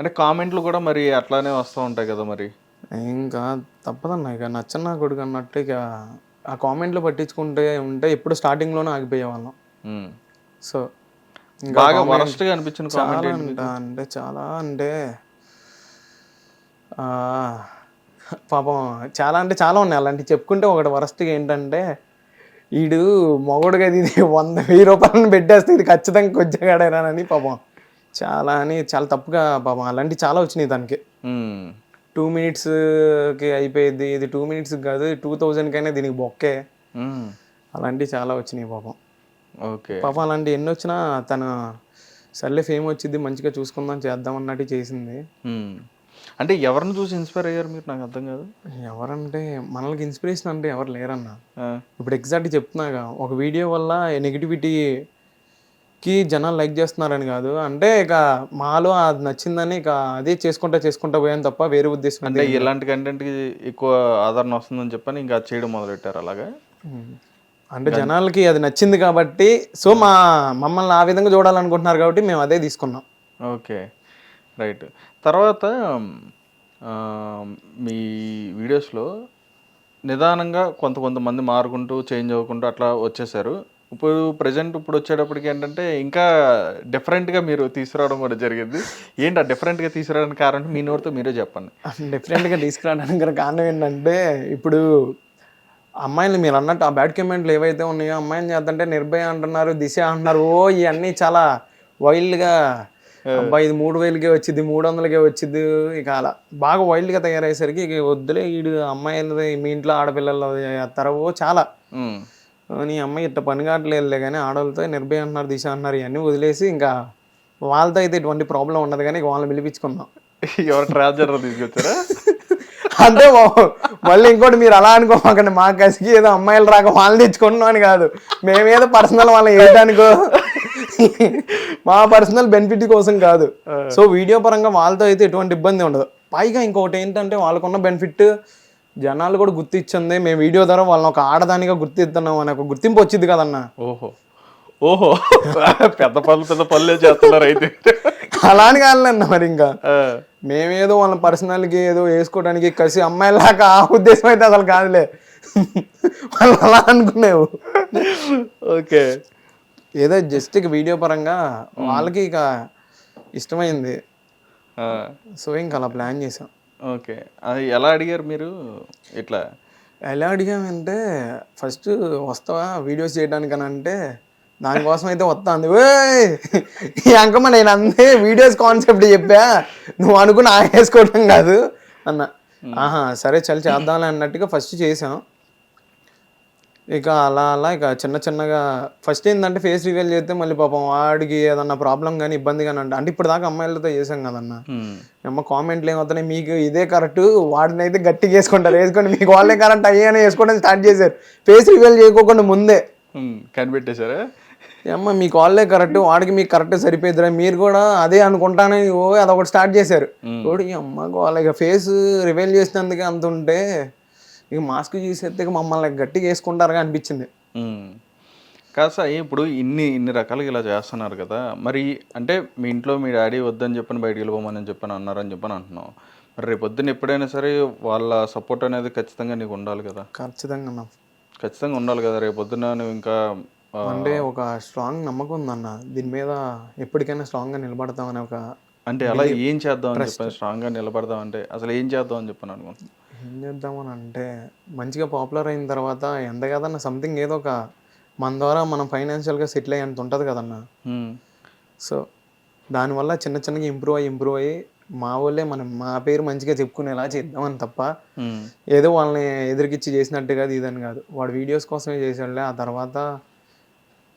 అంటే కామెంట్లు కూడా మరి అట్లానే వస్తూ ఉంటాయి కదా మరి. ఇంకా తప్పదన్న. ఇక నచ్చన్న కొడుకు అన్నట్టు ఇక ఆ కామెంట్లు పట్టించుకుంటే ఉంటే ఎప్పుడు స్టార్టింగ్లోనే ఆగిపోయేవాళ్ళం. సో బాగా వరస్ట్గా అనిపించిన కామెంట్ అంట చాలా అంటే ఆ, పాపం చాలా అంటే చాలా ఉన్నాయి. అలాంటి చెప్పుకుంటే ఒకటి వరస్ట్గా ఏంటంటే ఈడు మొగడుగా ఇది వంద వెయ్యి రూపాయలను పెట్టేస్తే ఇది ఖచ్చితంగా కొద్దిగాడేనానని పాపం. చాలా అని చాలా తప్పుగా పాపం. అలాంటివి చాలా వచ్చినాయి దానికి. టూ మినిట్స్కి అయిపోయింది ఇది టూ మినిట్స్ కాదు టూ థౌజండ్కైనా దీనికి బొక్కే. అలాంటివి చాలా వచ్చినాయి పాపం. ఓకే. పాపం అలాంటి ఎన్ని వచ్చినా తన సర్లే ఫేమ్ వచ్చింది మంచిగా చూసుకుందాం చేద్దాం అన్నట్టు చేసింది. అంటే ఎవరిని చూసి ఇన్స్పైర్ అయ్యారు మీరు? నాకు అర్థం కాదు. ఎవరంటే మనకి ఇన్స్పిరేషన్ అంటే ఎవరు లేరన్న. ఇప్పుడు ఎగ్జాక్ట్ చెప్తున్నాగా ఒక వీడియో వల్ల నెగిటివిటీకి జనాలు లైక్ చేస్తున్నారని కాదు. అంటే ఇక మాలో అది నచ్చిందని ఇక అదే చేసుకుంటా చేసుకుంటా పోయాను తప్ప వేరే ఉద్దేశం అంటే ఇలాంటి కంటెంట్కి ఎక్కువ ఆదరణ వస్తుందని చెప్పని ఇంకా చేయడం మొదలు పెట్టారు అలాగా. అంటే జనాలకి అది నచ్చింది కాబట్టి సో మా మమ్మల్ని ఆ విధంగా చూడాలనుకుంటున్నారు కాబట్టి మేము అదే తీసుకున్నాం. ఓకే. రైట్. తర్వాత మీ వీడియోస్లో నిదానంగా కొంత కొంతమంది మారుకుంటూ చేంజ్ అవ్వకుంటూ అట్లా వచ్చేసారు. ఇప్పుడు ప్రజెంట్ ఇప్పుడు వచ్చేటప్పటికి ఏంటంటే ఇంకా డిఫరెంట్గా మీరు తీసుకురావడం కూడా జరిగింది. ఏంటి ఆ డిఫరెంట్గా తీసుకురావడానికి కారణం? మీ నోటితో మీరే చెప్పండి. డిఫరెంట్గా తీసుకురావడానికి కారణం ఏంటంటే ఇప్పుడు అమ్మాయిలు మీరు అన్నట్టు ఆ బ్యాడ్ కామెంట్లు ఏవైతే ఉన్నాయో అమ్మాయిని చేద్దంటే నిర్భయ అంటున్నారు దిశ అంటున్నారు. ఓ ఇవన్నీ చాలా వైల్డ్గా అబ్బాయి ఇది మూడు వేలకే వచ్చింది మూడు వందలకే వచ్చింది. ఇక అలా బాగా వైల్డ్గా తయారయ్యేసరికి ఇక వద్దులే ఈడు అమ్మాయిలది మీ ఇంట్లో ఆడపిల్లలు చేస్తారు చాలా. నీ అమ్మాయి ఇట్ట పని కావట్లేదులే కానీ ఆడవాళ్ళతో నిర్భయ అంటున్నారు దిశ అంటున్నారు ఇవన్నీ వదిలేసి ఇంకా వాళ్ళతో అయితే ఎటువంటి ప్రాబ్లం ఉండదు కానీ వాళ్ళని పిలిపించుకున్నాం ఎవరు ట్రాన్స్జెండర్ తీసుకొచ్చారా? అంటే ఓ- మళ్ళీ ఇంకోటి మీరు అలా అనుకోమాకండి మా కసికి ఏదో అమ్మాయిలు రాక వాళ్ళని తెచ్చుకుంటున్నాం అని కాదు. మేమేదో పర్సనల్ వాళ్ళని వేయడానికో మా పర్సనల్ బెనిఫిట్ కోసం కాదు. సో వీడియో పరంగా వాళ్ళతో అయితే ఎటువంటి ఇబ్బంది ఉండదు. పైగా ఇంకొకటి ఏంటంటే వాళ్ళకున్న బెనిఫిట్ జనాలు కూడా గుర్తించింది. మేము వీడియో ద్వారా వాళ్ళని ఒక ఆడదానిగా గుర్తిస్తున్నాం అనే ఒక గుర్తింపు వచ్చింది కదన్న. ఓహో. ఓహో. పెద్ద పనులు పెద్ద పనులే చేస్తున్నారు అయితే. అలా అని మరి ఇంకా. మేమేదో వాళ్ళ పర్సనల్కి ఏదో వేసుకోవడానికి కలిసి అమ్మాయిలాగా ఆ ఉద్దేశం అయితే అసలు కాదులే. వాళ్ళు అలా అనుకునేవు. ఓకే. ఏదో జస్ట్ ఇక వీడియో పరంగా వాళ్ళకి ఇక ఇష్టమైంది. సో ఇంకా అలా ప్లాన్ చేసాం. ఓకే. అది ఎలా అడిగారు మీరు? ఇట్లా. ఎలా అడిగామంటే ఫస్ట్ వస్తావా వీడియోస్ చేయడానికి అని అంటే దానికోసం అయితే వస్తా అంది. "ఓయ్, ఈ అంకమ్మ నేను అంతే వీడియోస్ కాన్సెప్ట్ చెప్పా. నువ్వు అనుకుని ఆగేసుకోవడం కాదు అన్న. ఆహా సరే చలి చేద్దాంలే అన్నట్టుగా ఫస్ట్ చేసాం ఇక అలా అలా ఇక చిన్న చిన్నగా ఫస్ట్ ఏంటంటే ఫేస్ రివీల్ చేస్తే మళ్ళీ పాపం వాడికి ఏదన్నా ప్రాబ్లం కానీ ఇబ్బంది కానీ అంటే అంటే ఇప్పుడు దాకా అమ్మాయిలతో చేసాం కదన్న. అమ్మ కామెంట్లు ఏమవుతున్నాయి మీకు ఇదే కరెక్ట్ వాడిని అయితే గట్టిగా వేసుకుంటారు. వేసుకోండి మీకు వాళ్ళే కరెక్ట్ అయ్యానే వేసుకోవడం స్టార్ట్ చేశారు. ఫేస్ రివీల్ చేయకోకుండా ముందే. కనిపెట్టేశారా? అమ్మ మీకు వాళ్ళే కరెక్ట్ వాడికి మీకు కరెక్ట్ సరిపోయిద్దిరా. మీరు కూడా అదే అనుకుంటానని ఓ అదొకటి స్టార్ట్ చేశారు. ఈ అమ్మ వాళ్ళ ఇక ఫేస్ రివీల్ చేసినందుకే అంత ఉంటే ఇక మాస్క్ తీసేస్తే ఇక మమ్మల్ని గట్టిగా వేసుకుంటారుగా అనిపించింది. కాదు సార్ ఇప్పుడు ఇన్ని ఇన్ని రకాలుగా ఇలా చేస్తున్నారు కదా. మరి అంటే మీ ఇంట్లో మీ డాడీ వద్దని చెప్పని బయటికి వెళ్ళిపోమని చెప్పని అన్నారని చెప్పని అంటున్నావు మరి రేపు పొద్దున్న ఎప్పుడైనా సరే వాళ్ళ సపోర్ట్ అనేది ఖచ్చితంగా నీకు ఉండాలి కదా. ఖచ్చితంగా అన్న. ఖచ్చితంగా ఉండాలి కదా. రేపు పొద్దున్న నువ్వు ఇంకా అంటే ఒక స్ట్రాంగ్ నమ్మకం ఉందన్న దీని మీద ఎప్పటికైనా స్ట్రాంగ్గా నిలబడతామని ఒక అంటే అలా ఏం చేద్దాం అని చెప్పని స్ట్రాంగ్గా నిలబడదాం అంటే అసలు ఏం చేద్దాం అని చెప్పని అనుకుంటున్నాను ఏం చేద్దామని అంటే మంచిగా పాపులర్ అయిన తర్వాత ఎంత కదన్న సంథింగ్ ఏదో ఒక మన ద్వారా మనం ఫైనాన్షియల్గా సెటిల్ అయ్యేంత ఉంటుంది కదన్న. సో దానివల్ల చిన్న చిన్నగా ఇంప్రూవ్ అయ్యి ఇంప్రూవ్ అయ్యి మా వాళ్ళే మనం మా పేరు మంచిగా చెప్పుకునేలా చేద్దామని తప్ప ఏదో వాళ్ళని ఎదురుకిచ్చి చేసినట్టు కాదు ఇదని కాదు. వాడు వీడియోస్ కోసమే చేసాడులే ఆ తర్వాత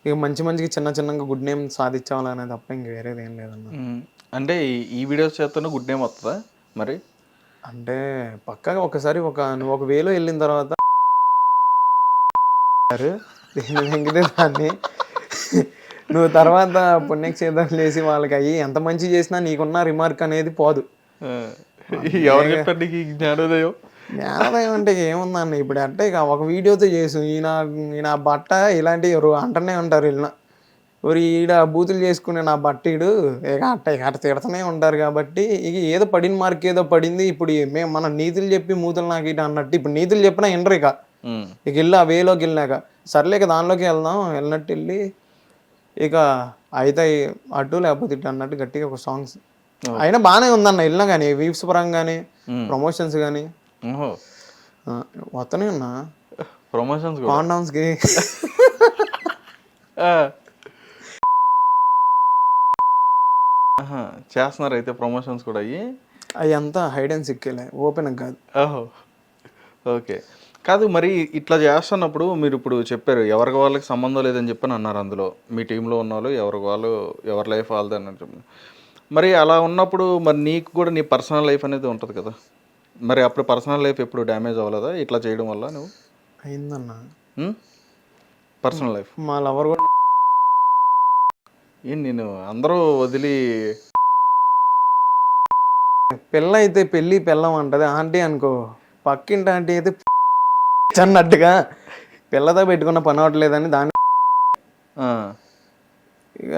ఇక మంచి మంచిగా చిన్న చిన్నగా గుడ్ నేమ్ సాధించాలనే తప్ప ఇంక వేరేది ఏం లేదన్న. అంటే ఈ- ఈ వీడియోస్ చేస్తాను గుడ్ నేమ్ వస్తుందా మరి? అంటే పక్కగా ఒకసారి ఒక నువ్వు ఒక వేలో వెళ్ళిన తర్వాత దీన్ని వెంకితే దాన్ని. నువ్వు తర్వాత పుణ్యక్షేత్రం చేసి వాళ్ళకి అయ్యి ఎంత మంచి చేసినా నీకున్న రిమార్క్ అనేది పోదు. ఆ, ఎవరు చెప్పారు నీకు ఈ జ్ఞానోదయం? జ్ఞానోదయం అంటే ఏముందన్న ఇప్పుడు అంటే ఇక ఒక వీడియోతో చేసు. ఈయన ఈయన బట్ట ఇలాంటి ఎవరు అంటనే ఉంటారు వీళ్ళ. ఒరి ఈడ బూతులు చేసుకునే నా బట్టీడు. ఇక అట్ట ఇక అట్ట తిడతనే ఉంటారు కాబట్టి ఇక ఏదో పడిన మార్క్ ఏదో పడింది. ఇప్పుడు మేము మనం నీతులు చెప్పి మూతులు నాకు ఇటు అన్నట్టు ఇప్పుడు నీతులు చెప్పినా వినరు ఇక. ఇక వెళ్ళి ఆ వేలోకి వెళ్ళాక సర్లే ఇక దానిలోకి వెళ్దాం. వెళ్ళినట్టు వెళ్ళి ఇక అయితే అటు లేకపోతే ఇటు అన్నట్టు గట్టిగా ఒక సాంగ్స్ అయినా బాగానే ఉందన్న వెళ్ళినా కానీ వీవ్స్ పరంగా కానీ. ప్రమోషన్స్ కానీ వస్తూనే ఉన్నా. ప్రమోషన్స్ కూడా కాండౌన్స్కి ఆ. ఆహా, చేస్తున్నారు అయితే ప్రమోషన్స్ కూడా అయ్యి? అవి అంతా హైడ్ అండ్ సిక్కేలే ఓపెన్ కాదు. ఓహో. ఓకే. కాదు మరి ఇట్లా చేస్తున్నప్పుడు మీరు ఇప్పుడు చెప్పారు ఎవరికి వాళ్ళకి సంబంధం లేదని చెప్పని అన్నారు అందులో. మీ టీంలో ఉన్న వాళ్ళు ఎవరికి వాళ్ళు ఎవరి లైఫ్ వాళ్ళది అన్నట్టు మరి అలా ఉన్నప్పుడు మరి నీకు కూడా నీ పర్సనల్ లైఫ్ అనేది ఉంటుంది కదా? మరి అప్పుడు పర్సనల్ లైఫ్ ఎప్పుడు డ్యామేజ్ అవ్వలేదా? ఇట్లా చేయడం వల్ల నువ్వు? అయిందన్న. పర్సనల్ లైఫ్ మా లవర్ కూడా ఏం నేను అందరూ వదిలి పిల్ల అయితే పెళ్ళి పిల్లం అంటది. ఆంటీ అనుకో పక్కింటి ఆంటీ అయితే అన్నట్టుగా పిల్లతో పెట్టుకున్న పని అవ్వట్లేదని దాన్ని ఇక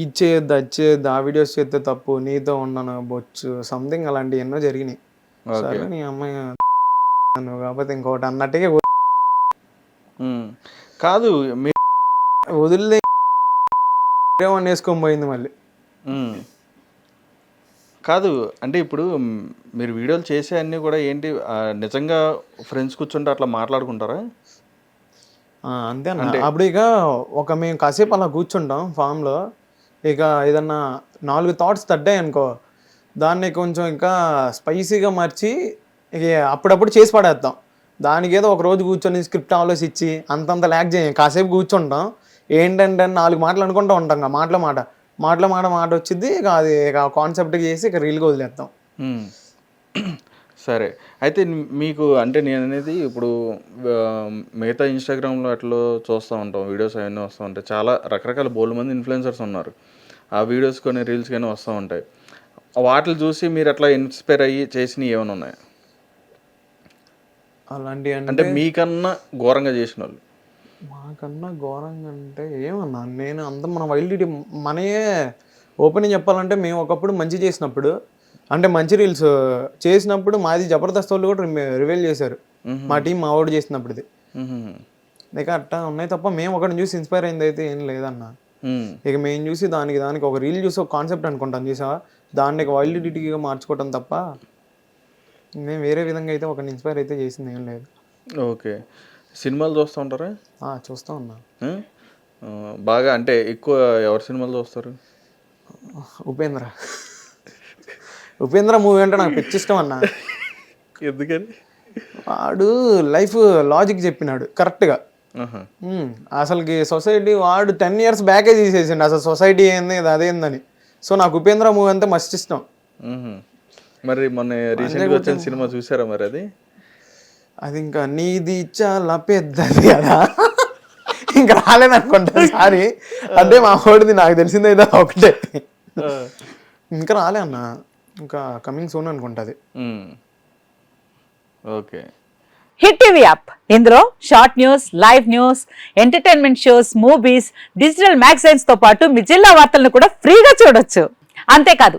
ఇచ్చేయద్దు వచ్చేయద్దు ఆ వీడియోస్ చేస్తే తప్పు నీతో ఉన్నాను బొచ్చు సంథింగ్ అలాంటివి ఎన్నో జరిగినాయి. సరే నీ అమ్మాయి నువ్వు కాకపోతే ఇంకోటి అన్నట్టుగా. కాదు వదిలే వేసుకొని పోయింది మళ్ళీ. కాదు అంటే ఇప్పుడు మీరు వీడియోలు చేసే అన్నీ కూడా ఏంటి నిజంగా ఫ్రెండ్స్ కూర్చుంటే అట్లా మాట్లాడుకుంటారా? అంతే అన్న. అప్పుడు ఇక ఒక మేము కాసేపు అలా కూర్చుంటాం ఫామ్లో ఇక ఏదన్నా నాలుగు థాట్స్ తడ్డాయి అనుకో దాన్ని కొంచెం ఇంకా స్పైసీగా మార్చి ఇక అప్పుడప్పుడు చేసి పడేస్తాం. దానికి ఏదో ఒక రోజు కూర్చొని స్క్రిప్ట్ ఆలోచించి అంతంత ల్యాక్ చేయం. కాసేపు కూర్చుంటాం. ఏంటంటే నాలుగు మాటలు అనుకుంటూ ఉంటాం. మాటల మాట. మాటల మాట మాట వచ్చింది ఇక అది ఇక కాన్సెప్ట్ చేసి ఇక రీల్గా వదిలేస్తాం. సరే. అయితే మీకు అంటే నేను అనేది ఇప్పుడు మిగతా ఇన్స్టాగ్రామ్లో అట్లా చూస్తూ ఉంటాం వీడియోస్ అవన్నీ వస్తూ ఉంటాయి. చాలా రకరకాల బోల్ మంది ఇన్ఫ్లుయెన్సర్స్ ఉన్నారు. ఆ వీడియోస్ కానీ రీల్స్ కానీ వస్తూ ఉంటాయి. వాటిని చూసి మీరు అట్లా ఇన్స్పైర్ అయ్యి చేసినవి ఏమైనా ఉన్నాయి? అలాంటివి అంటే అంటే మీకన్నా ఘోరంగా చేసిన వాళ్ళు మాకన్నా ఘోరంగా అంటే ఏమన్నా? నేను అంత మన వైల్డ్ మనయే ఓపెన్ చెప్పాలంటే మేము ఒకప్పుడు మంచి చేసినప్పుడు అంటే మంచి రీల్స్ చేసినప్పుడు మాది జబర్దస్త్ వాళ్ళు కూడా రివీల్ చేశారు. మా టీం మా వాడు చేసినప్పుడుది. మ్మ్. ఇక అట్టా ఉన్నాయి తప్ప మేము ఒకటి చూసి ఇన్స్పైర్ అయింది అయితే ఏం లేదన్న. ఇక మేము చూసి దానికి దానికి ఒక రీల్ చూసి ఒక కాన్సెప్ట్ అనుకుంటాం చూసావా? దాన్ని వైల్డిటీగా మార్చుకోవటం తప్ప మేము వేరే విధంగా అయితే ఒకటి ఇన్స్పైర్ అయితే చేసింది ఏం లేదు. ఓకే. సినిమాలు చూస్తూ ఉంటారా? చూస్తా ఉన్నా. బాగా అంటే ఎక్కువ ఎవరి సినిమాలు చూస్తారు? ఉపేంద్ర. ఉపేంద్ర మూవీ అంటే నాకు పిచ్చి ఇష్టం అన్న. ఎందుకని? వాడు లైఫ్ లాజిక్ చెప్పినాడు కరెక్ట్గా. అసలుకి సొసైటీ వాడు టెన్ ఇయర్స్ బ్యాకే తీసేసిండు అసలు సొసైటీ ఏంది అదేందని సో నాకు ఉపేంద్ర మూవీ అంటే మస్తు ఇష్టం. మరి మొన్న రీసెంట్గా వచ్చిన సినిమా చూసారా మరి అది? అది ఇంకా నీది చాలా పెద్దది కదా. ఇంకా రాలేదనుకుంటా సారీ. అంటే మా వాడిది నాకు తెలిసింది అయితే ఒకటే. ఇంకా రాలే అన్న. ఇంకా కమింగ్ సూన్ అనుకుంటుంది. ఓకే. Hit TV app. ఇందులో short news live news entertainment shows movies digital మ్యాగజైన్స్తో పాటు మీ జిల్లా వార్తలను కూడా ఫ్రీగా చూడొచ్చు. అంతేకాదు